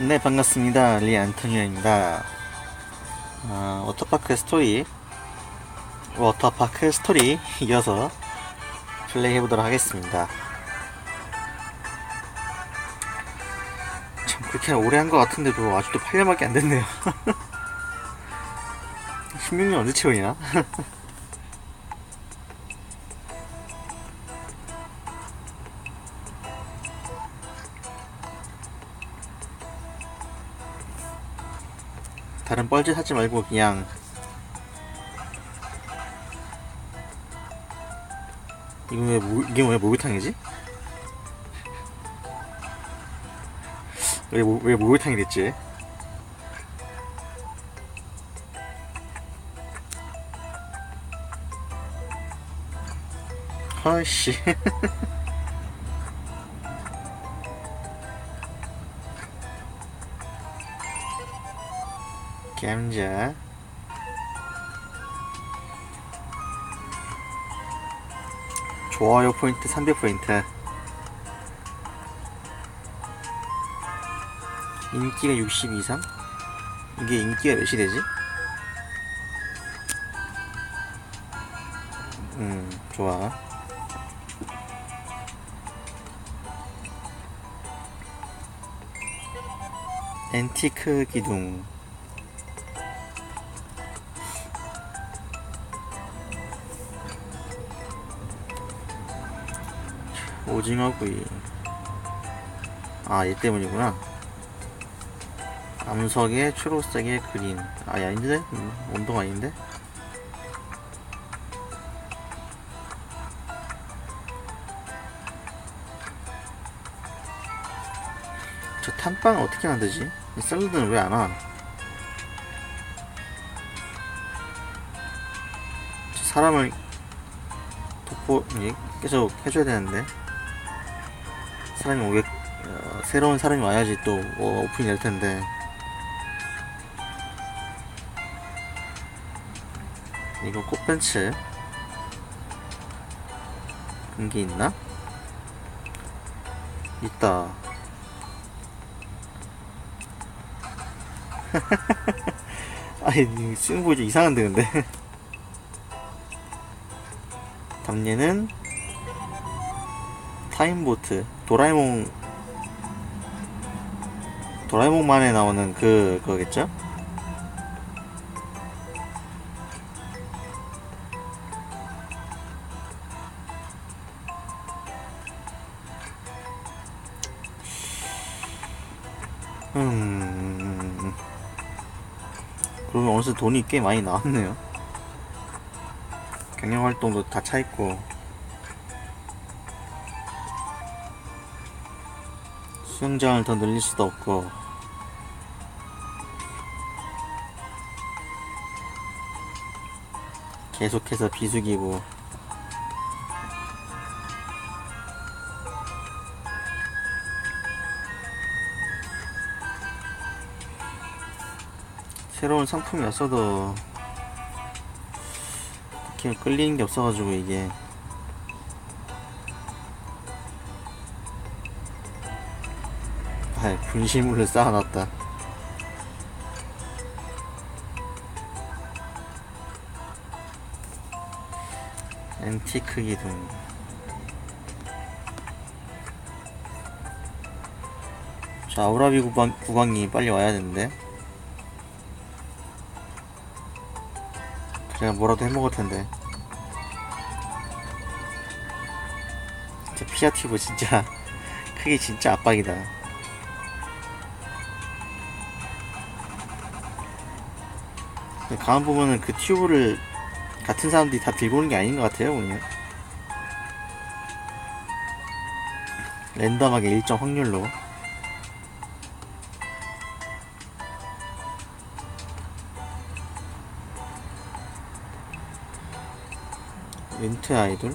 네 반갑습니다. 리 안토니오입니다. 어, 워터파크 스토리 워터파크 스토리 이어서 플레이 해보도록 하겠습니다. 참 그렇게 오래 한 것 같은데도 아직도 8년밖에 안 됐네요. 16년 언제 채우냐 다른 뻘짓 하지 말고 그냥 이건 왜 모, 이게 왜 목욕탕이지? 왜, 모, 왜 목욕탕이 됐지? 헐씨 감자 좋아요 포인트 300 포인트 인기가 60 이상? 이게 인기가 몇이 되지? 음 좋아 앤티크 기둥 오징어구이 아 얘 때문이구나 암석의 초록색의 그린 아 야, 아닌데? 음, 온도가 아닌데? 저 탄빵 어떻게 만들지? 이 샐러드는 왜 안 와? 저 사람을 예, 계속 해줘야 되는데 사람이 오게 어, 새로운 사람이 와야지 또 어, 오픈이 될 텐데. 이거 꽃벤츠. 그게 있나? 있다. 아니 쓰는 보이 좀 이상한데 근데. 답례는 타임보트 도라에몽 도라에몽만에 나오는 그 그거겠죠? 음. 그러면 어느새 돈이 꽤 많이 나왔네요. 경영 활동도 다 차 있고 수영장을 더 늘릴 수도 없고. 계속해서 비수기고. 새로운 상품이 왔어도 딱히 끌리는 게 없어가지고 이게 아 분실물을 쌓아놨다. 앤티크 기둥 자 아우라비 구강, 구강이 빨리 와야 되는데. 그래야 뭐라도 해먹을 텐데. 진짜 피아티브 진짜. 크기 진짜 압박이다 가만 보면은 그 튜브를 같은 사람들이 다 들고 오는 게 아닌 것 같아요 그냥 랜덤하게 일정 확률로. 윈트 아이돌?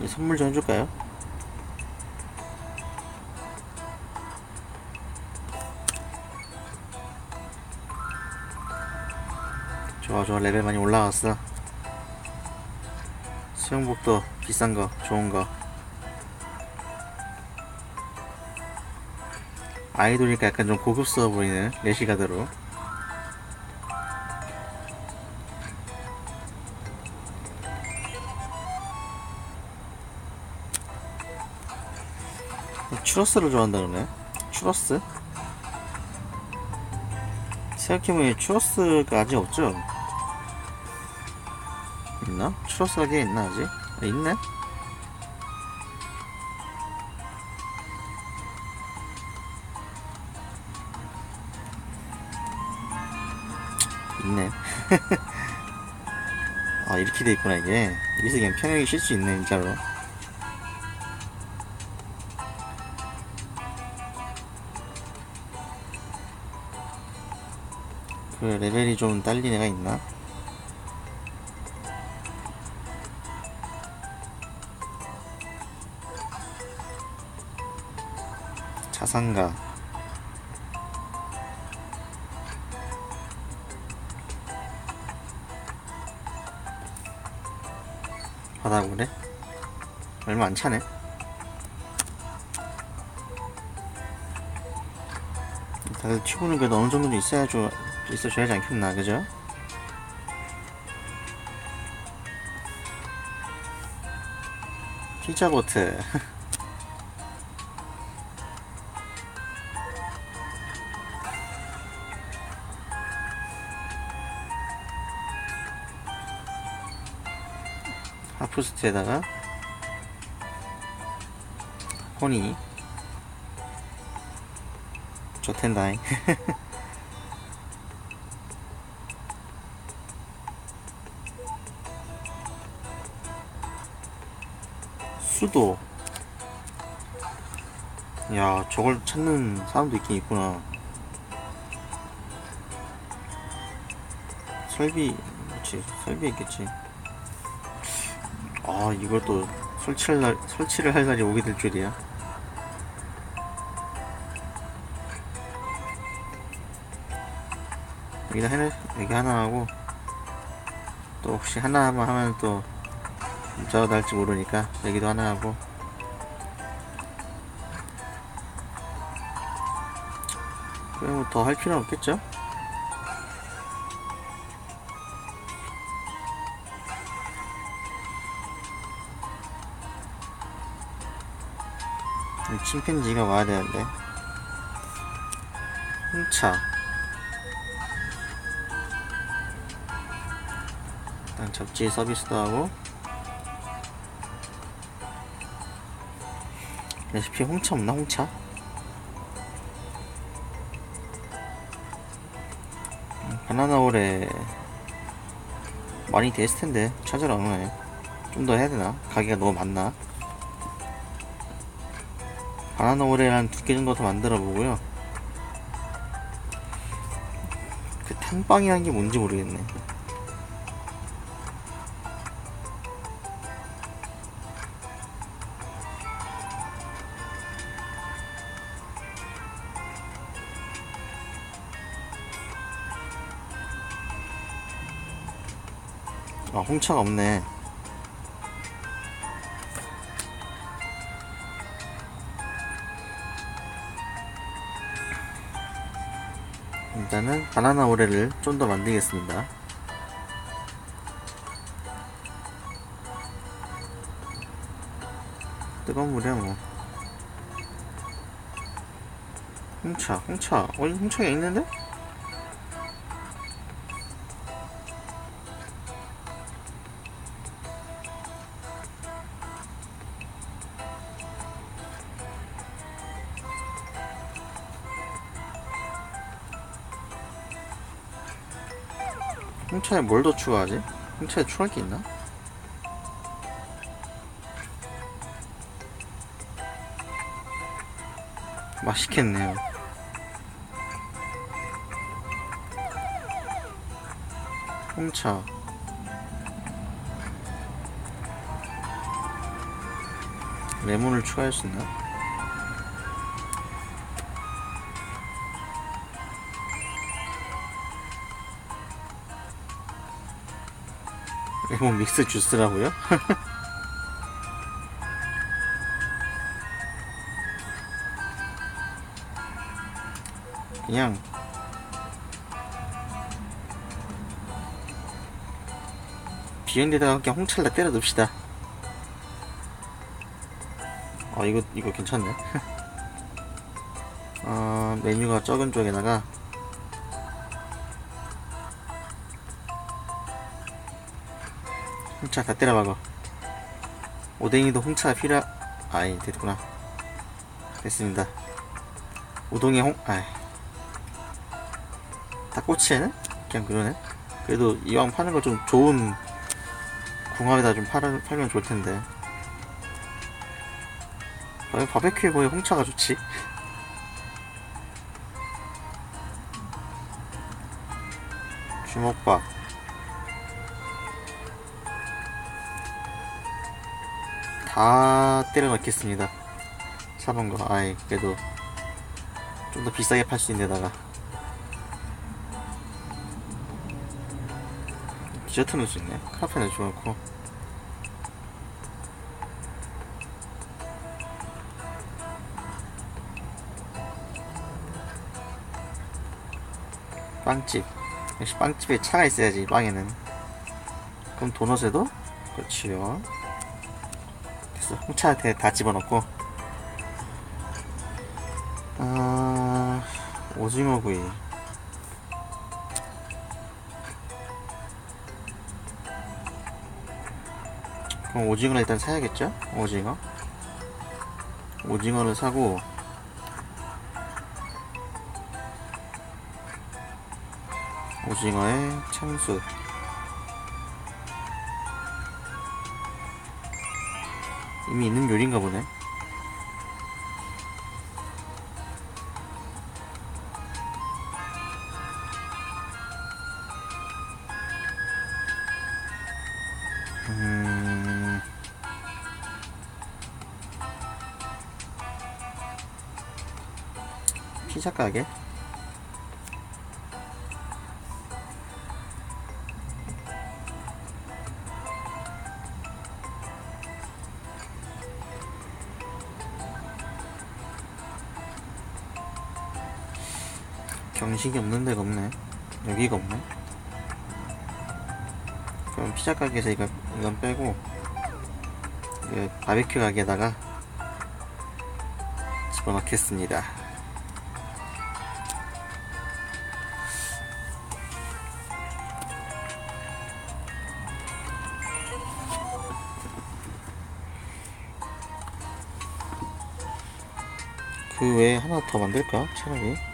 이 선물 좀 해줄까요? 좋아 좋아. 레벨 많이 올라갔어. 수영복도 비싼 거 좋은 거. 아이돌이니까 약간 좀 고급스러워 보이는 레시가드로. 추러스를 좋아한다 그러네. 추러스? 생각해보니 추러스가 아직 없죠? 있나? 추러스가 뒤에 있나 아직? 아, 있네? 있네. 아, 이렇게 돼 있구나, 이게. 여기서 그냥 평행이 쉴 수 있네, 진짜로. 그 레벨이 좀 딸린 애가 있나? 자산가 바다고래? 얼마 안 차네. 다들 튜브는 그래도 어느 정도 있어야 줘, 있어줘야지 않겠나, 그죠? 피자보트. 하프스트에다가 호니. 좋텐다잉. 수도. 야 저걸 찾는 사람도 있긴 있구나. 설비 그치 설비 있겠지 아 이걸 또 설치할 날 설치를 할 날이 오게 될 줄이야 여기다 하나 여기 하나 하고 또 혹시 하나만 하면 또 문자가 날지 모르니까 여기도 하나 하고 그래 뭐더 할 필요는 없겠죠? 침팬지가 와야 되는데 홍차 일단 접지 서비스도 하고 레시피 홍차 없나 홍차? 음, 바나나 오레 많이 됐을 텐데 찾으러 안 오네 좀 더 해야 되나? 가게가 너무 많나? 바나나 오레를 두개 정도 더 만들어 보고요. 그 탄빵이라는 게 뭔지 모르겠네. 아, 홍차가 없네. 바나나 오레를 좀 더 만들겠습니다. 뜨거운 물이야 뭐. 홍차, 홍차. 어디 홍차가 있는데? 홍차에 뭘 더 추가하지? 홍차에 추가할 게 있나? 맛있겠네요. 홍차. 레몬을 추가할 수 있나? 레몬 믹스 주스라고요? 그냥 비행기에다가 그냥 홍차를 때려 둡시다. 어 이거 이거 괜찮네. 어 메뉴가 적은 쪽에다가 홍차 다 때려 박어. 오뎅이도 홍차가 필요. 아이 됐구나. 됐습니다. 우동에 홍, 아이. 다 꼬치에는? 그냥 그러네. 그래도 이왕 파는 거좀 좋은 궁합에다 좀 팔, 팔면 좋을 텐데. 아, 바베큐에 거의 홍차가 좋지. 주먹밥. 다 때려 넣겠습니다. 사본 거. 아이, 그래도 좀 더 비싸게 팔 수 있는 데다가. 디저트 넣을 수 있네. 카페 넣을 줄 알고. 빵집. 역시 빵집에 차가 있어야지, 빵에는. 그럼 도넛에도? 그렇지요. 됐어. 홍차 다, 다 집어넣고. 아, 오징어 구이. 그럼 오징어를 일단 사야겠죠? 오징어. 오징어를 사고, 오징어에 참수. 이미 있는 요리인가 보네. 음... 피자 가게? 경식이 없는 데가 없네. 여기가 없네. 그럼 피자 가게에서 이거, 이건 빼고, 이 바베큐 가게에다가 집어넣겠습니다. 그 외에 하나 더 만들까? 차라리.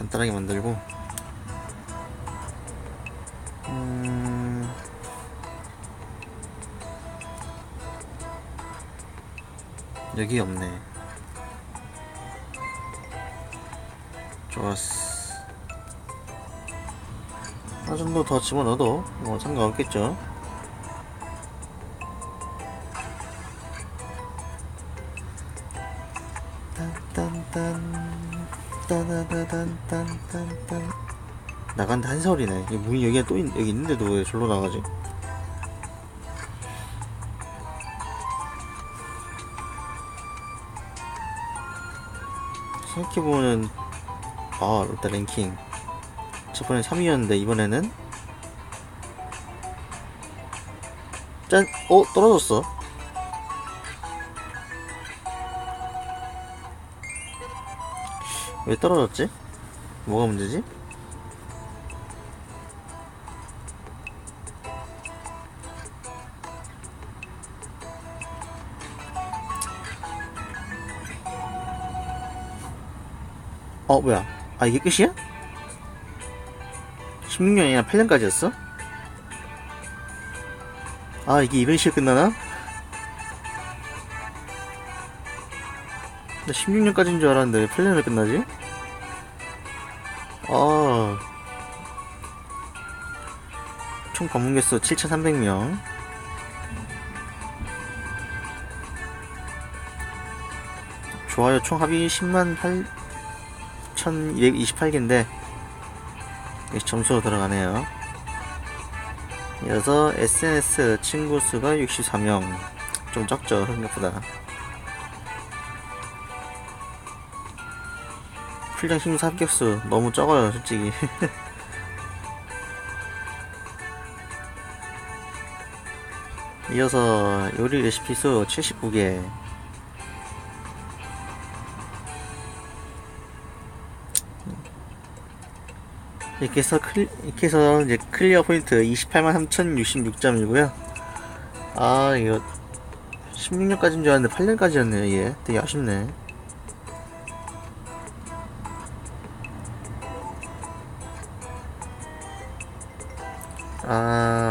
간단하게 만들고 음... 여기 없네. 좋았어. 하나 정도 더 집어넣어도 뭐 상관없겠죠 딴딴딴 따다다단딴딴딴 나간다 한서울이네 이 문이 여기가 또 있, 여기 있는데도 왜 절로 나가지? 생각해보면 아 롯데 랭킹 저번에 3위였는데 이번에는 짠! 어? 떨어졌어 왜 떨어졌지? 뭐가 문제지? 어 뭐야 아 이게 끝이야? 16년이나 8년까지였어? 아 이게 식으로 끝나나? 나 16년까지인 줄 알았는데 왜 8년에 끝나지? 아. 총 방문 개수 7,300명. 좋아요 총 합이 10만 8,228개인데 점수로 들어가네요. 이어서 SNS 친구 수가 64명. 좀 적죠, 생각보다. 풀장 심사 합격수 너무 적어요, 솔직히. 이어서 요리 레시피 수 79개. 이렇게 해서 클, 이렇게 해서 이제 클리어 포인트 28만 3066점이고요. 아, 이거 16년까지인 줄 알았는데 8년까지였네요, 얘. 되게 아쉽네.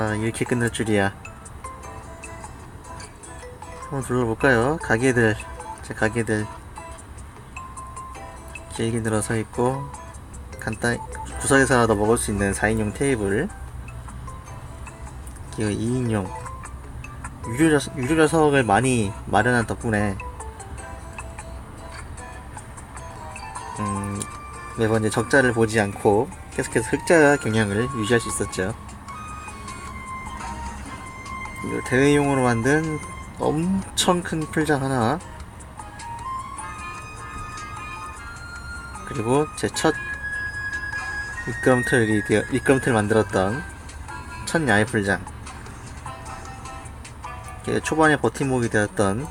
아, 이렇게 끝날 줄이야. 한번 둘러볼까요? 가게들, 제 가게들. 길게 늘어서 있고, 간단 구석에서라도 먹을 수 있는 4인용 테이블 그리고 2인용 유료, 좌석, 유료 좌석을 많이 마련한 덕분에 음, 매번 이제 적자를 보지 않고 계속해서 흑자 경향을 유지할 수 있었죠 대회용으로 만든 엄청 큰 풀장 하나. 그리고 제첫 미끄럼틀이 되어, 미끄럼틀 만들었던 첫 야외 풀장. 초반에 버팀목이 되었던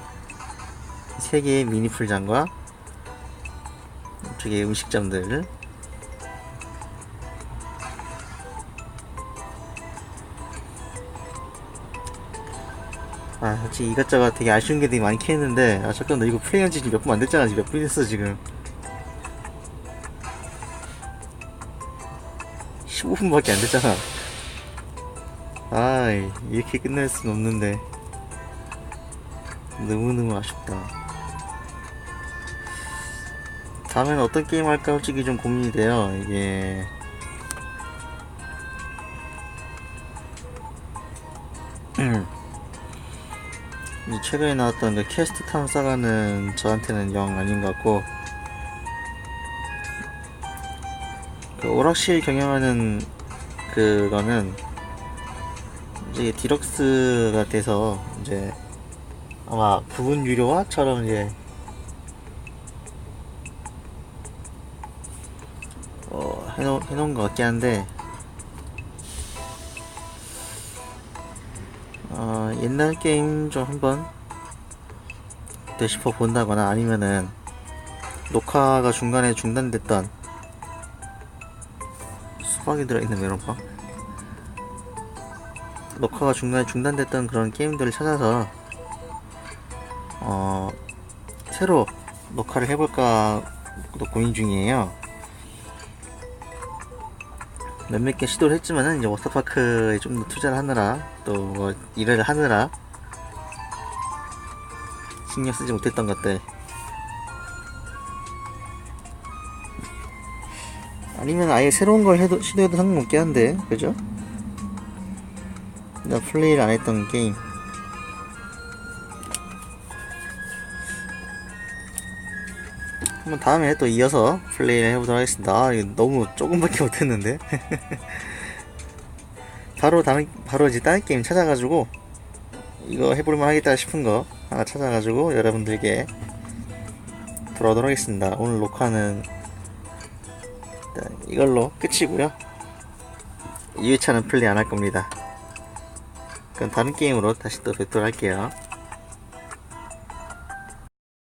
세 개의 미니 풀장과 이쪽에 음식점들 아 솔직히 이것저것 되게 아쉬운 게 되게 많긴 했는데 아 잠깐 너 이거 플레이한 지 몇 분 안 됐잖아 지금 몇 분 됐어 지금 15분밖에 안 됐잖아. 아, 이렇게 끝낼 순 없는데. 너무너무 아쉽다. 다음엔 어떤 게임 할까 솔직히 좀 고민이 돼요. 이게. 최근에 나왔던 그 캐스트 타운 사가는 저한테는 영 아닌 것 같고, 그 오락실 경영하는 그거는 이제 디럭스가 돼서 이제 아마 부분 유료화처럼 이제 어 해놓, 해놓은 것 같긴 한데 옛날 게임 좀 한번 되짚어 본다거나 아니면은 녹화가 중간에 중단됐던 수박이 들어있는 메론빵 녹화가 중간에 중단됐던 그런 게임들을 찾아서 어 새로 녹화를 해볼까 또 고민 중이에요 몇몇 개 시도를 했지만은 이제 워터파크에 좀 더 투자를 하느라 또뭐 일을 하느라 신경 쓰지 못했던 것들 아니면 아예 새로운 걸 해도 시도해도 상관없긴 한데 그죠? 나 플레이를 안 했던 게임 한번 다음에 또 이어서 플레이를 해보도록 하겠습니다. 아, 너무 조금밖에 못했는데. 바로 다른 바로 이제 다른 게임 찾아가지고 이거 해볼만 하겠다 싶은 거 하나 찾아가지고 여러분들께 돌아오도록 하겠습니다. 오늘 녹화는 이걸로 끝이고요. 2회차는 플레이 안 할 겁니다. 그럼 다른 게임으로 다시 또 뵙도록 할게요